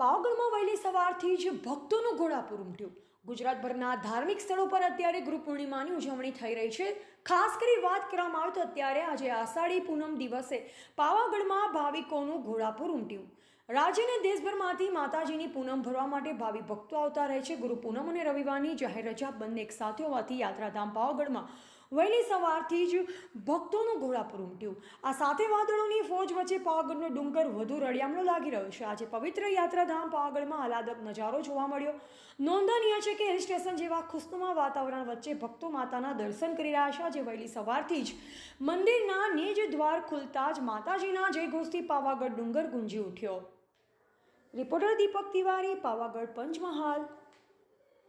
પાવાગઢમાં વહેલી સવારથી જ ભક્તોનું ઘોડાપુર ઉમટ્યું ગુજરાતભરના ધાર્મિક સ્થળો પર અત્યારે ગુરુ પૂર્ણિમાની ઉજવણી થઈ રહી છે. ખાસ કરી વાત કરવામાં આવે તો અત્યારે આજે આષાઢી પૂનમ દિવસે પાવાગઢમાં ભાવિકોનું ઘોડાપુર ઉમટ્યું રાજ્ય અને દેશભરમાંથી માતાજીની પૂનમ ભરવા માટે ભાવિ ભક્તો આવતા રહે છે. ગુરુ પૂનમ અને રવિવારની જાહેર રજા બંને એક સાથે હોવાથી યાત્રાધામ પાવાગઢમાં વહેલી સવારથી જ ભક્તોનું ઘોડાપુર ઉમટ્યું. આ સાથે વાદળોની ફોજ વચ્ચે પાવાગઢનો ડુંગર વધુ રળિયામણો લાગી રહ્યો છે. આજે પવિત્ર યાત્રાધામ પાવાગઢમાં આહલાદક નજારો જોવા મળ્યો. નોંધનીય છે કે હિલ સ્ટેશન જેવા ખુશનુમા વાતાવરણ વચ્ચે ભક્તો માતાના દર્શન કરી રહ્યા છે. આજે વહેલી સવારથી જ મંદિરના નેજ દ્વાર ખુલતા જ માતાજીના જયઘોષથી પાવાગઢ ડુંગર ગુંજી ઉઠ્યો. રિપોર્ટર દીપક તિવારી, પાવાગઢ પંચમહાલ.